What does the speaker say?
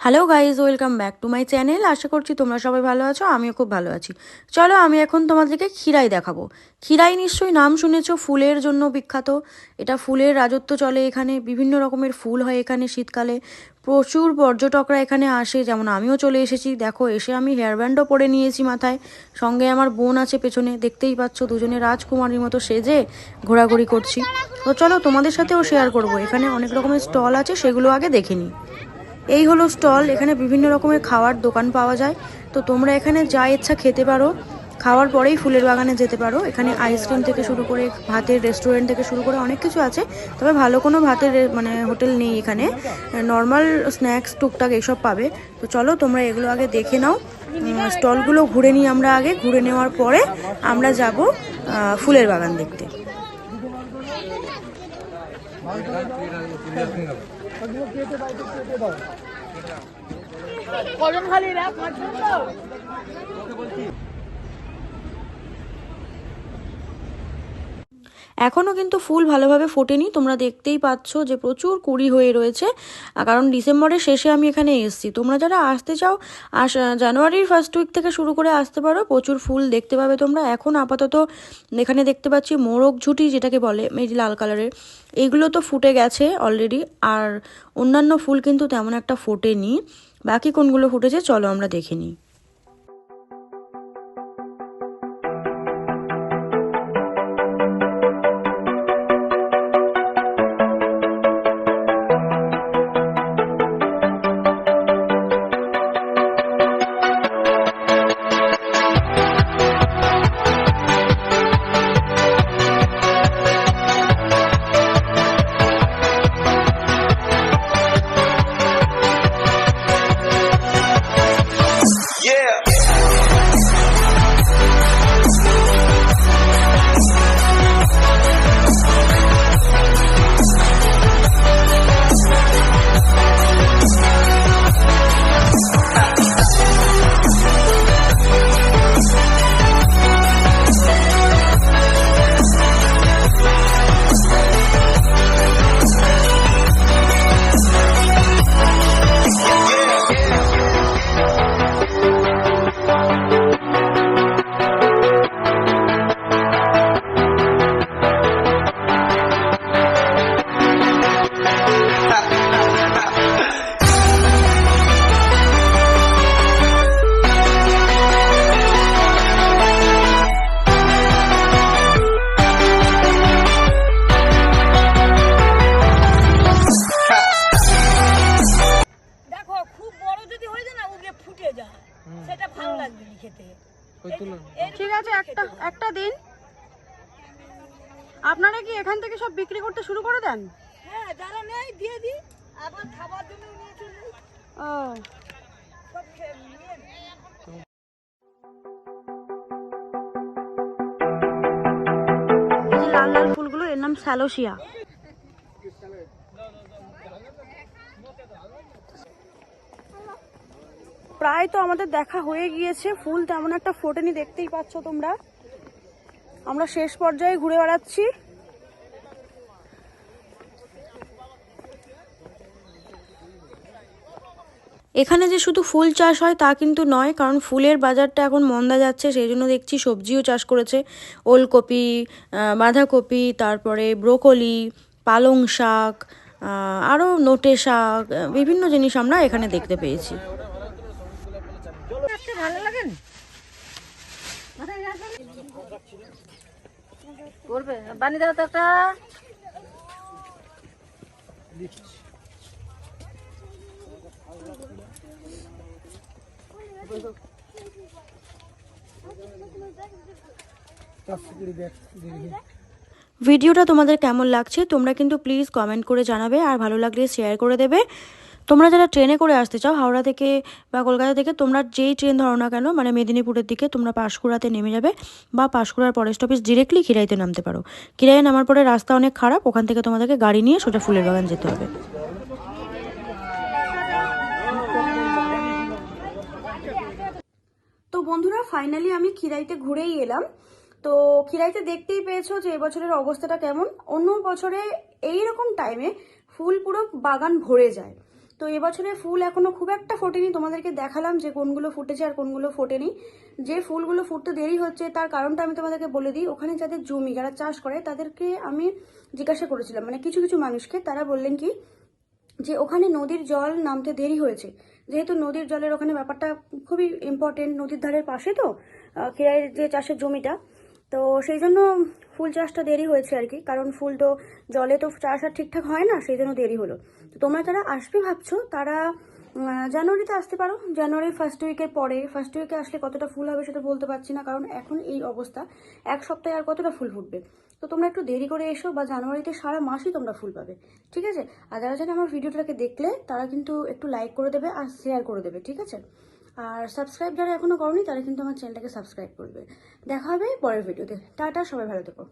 Hello guys welcome back to my channel আশা করছি তোমরা সবাই ভালো আছো, আমিও খুব ভালো আছি। চলো আমি এখন তোমাদেরকে ক্ষীরাই দেখাবো। ক্ষীরাই নিশ্চয়ই নাম শুনেছো, ফুলের জন্য বিখ্যাত। এটা ফুলের রাজত্ব চলে এখানে, বিভিন্ন রকমের ফুল হয় এখানে শীতকালে। প্রচুর পর্যটকরা এখানে আসে, যেমন আমিও চলে এসেছি। দেখো, এসে আমি হেয়ার ব্যান্ডও পরে নিয়েছি মাথায়। সঙ্গে আমার বোন আছে পেছনে, দেখতেই পাচ্ছ, দুজনে রাজকুমারীর মতো সেজে ঘোরাঘুরি করছি। তো চলো তোমাদের সাথেও শেয়ার করব। এখানে অনেক রকমের স্টল আছে, সেগুলো আগে দেখে নিই। এই হলো স্টল, এখানে বিভিন্ন রকমের খাওয়ার দোকান পাওয়া যায়। তো তোমরা এখানে যা ইচ্ছা খেতে পারো, খাওয়ার পরেই ফুলের বাগানে যেতে পারো। এখানে আইসক্রিম থেকে শুরু করে ভাতের রেস্টুরেন্ট থেকে শুরু করে অনেক কিছু আছে, তবে ভালো কোনো ভাতের মানে হোটেল নেই এখানে। নর্মাল স্ন্যাক্স, টুকটাক এইসব পাবে। তো চলো তোমরা এগুলো আগে দেখে নাও। স্টলগুলো ঘুরে নিই আমরা আগে। ঘুরে নেওয়ার পরে আমরা যাব ফুলের বাগান দেখতে। কজন খালি রে পাঁচজন এখনও কিন্তু ফুল ভালোভাবে ফোটেনি। তোমরা দেখতেই পাচ্ছ যে প্রচুর কুড়ি হয়ে রয়েছে। কারণ ডিসেম্বরের শেষে আমি এখানে এসেছি। তোমরা যারা আসতে চাও, আস জানুয়ারির ফার্স্ট উইক থেকে শুরু করে আসতে পারো। প্রচুর ফুল দেখতে পাবে তোমরা। এখন আপাতত এখানে দেখতে পাচ্ছি মোরগ ঝুটি, যেটাকে বলে এই লাল কালারের। এইগুলো তো ফুটে গেছে অলরেডি আর অন্যান্য ফুল কিন্তু তেমন একটা ফোটেনি। বাকি কোনগুলো ফুটেছে, চলো আমরা দেখে নিই। আপনারা কি এখান থেকে সব বিক্রি করতে শুরু করে দেন? হ্যাঁ যারা নেই দিয়ে দিই। আবার খাবার জন্য নিয়ে চলে ও। লাল লাল ফুলগুলো এর নাম স্যালোসিয়া। প্রায় তো আমাদের দেখা হয়ে গিয়েছে ফুল তেমন একটা ফোটেনি দেখতেই পাচ্ছ তোমরা। আমরা শেষ পর্যায়ে ঘুরে বেড়াচ্ছি। এখানে যে শুধু ফুল চাষ হয় তা কিন্তু নয় কারণ ফুলের বাজারটা এখন মন্দা যাচ্ছে সেই জন্য দেখছি সবজিও চাষ করেছে। ওলকপি বাঁধাকপি তারপরে ব্রোকলি পালং শাক আরও নোটে শাক বিভিন্ন জিনিস আমরা এখানে দেখতে পেয়েছি। একটা ভালো লাগে না? করবে। দাও তো একটা। ভিডিওটা তোমাদের কেমন লাগছে তোমরা কিন্তু প্লিজ কমেন্ট করে জানাবে আর ভালো লাগলে শেয়ার করে দেবে। তোমরা যারা ট্রেনে করে আসতে চাও, হাওড়া থেকে বা কলকাতা থেকে, তোমরা যেই ট্রেন ধরো না কেন মানে মেদিনীপুরের দিকে তোমরা পাঁশকুড়াতে নেমে যাবে বা পাঁশকুড়ার পরের স্টপেজ ডিরেক্টলি খিরাইতে নামতে পারো। খিরাইয়ে নামার পরে রাস্তা অনেক খারাপ, ওখান থেকে তোমাদেরকে গাড়ি নিয়ে সোজা ফুলের বাগান যেতে হবে। তো বন্ধুরা ফাইনালি আমি খিরাইতে ঘুরেই এলাম। তো খিরাইতে দেখতেই পেয়েছ যে এবছরের অবস্থাটা কেমন। অন্য বছরে এই রকম টাইমে ফুল পুরো বাগান ভরে যায়। তো এবছরে ফুল এখনও খুব একটা ফোটেনি। তোমাদেরকে দেখালাম যে কোনগুলো ফুটেছে আর কোনগুলো ফোটেনি। যে ফুলগুলো ফুটতে দেরি হচ্ছে তার কারণটা আমি তোমাদেরকে বলে দিই। ওখানে যাদের জমি, যারা চাষ করে, তাদেরকে আমি জিজ্ঞাসা করেছিলাম। মানে কিছু কিছু মানুষকে তারা বললেন কি, যে ওখানে নদীর জল নামতে দেরি হয়েছে। যেহেতু নদীর জলের ওখানে ব্যাপারটা খুবই ইম্পর্টেন্ট নদীর ধারের পাশে তো খেরাইয়ের যে চাষের জমিটা। তো সেই জন্য ফুল চাষটা দেরি হয়েছে আর কি। কারণ ফুল তো জলে তো চাষ আর ঠিকঠাক হয় না, সেই জন্য দেরি হলো। তোমরা যারা আসবে ভাবছ, তারা জানুয়ারিতে আসতে পারো। জানুয়ারির ফার্স্ট উইকের পরে ফার্স্ট উইকে আসলে কতটা ফুল হবে সেটা বলতে পারছি না, কারণ এখন এই অবস্থা। এক সপ্তাহে আর কতটা ফুল ফুটবে? তো তোমরা একটু দেরি করে এসো, বা জানুয়ারিতে সারা মাসই তোমরা ফুল পাবে, ঠিক আছে? আর যারা যারা আমার ভিডিওটাকে দেখলে, তারা কিন্তু একটু লাইক করে দেবে আর শেয়ার করে দেবে, ঠিক আছে? আর সাবস্ক্রাইব যারা এখনও করনি, তারা কিন্তু আমার চ্যানেলটাকে সাবস্ক্রাইব করবে দেখা হবে পরের ভিডিওতে টাটা, সবাই ভালো থেকো।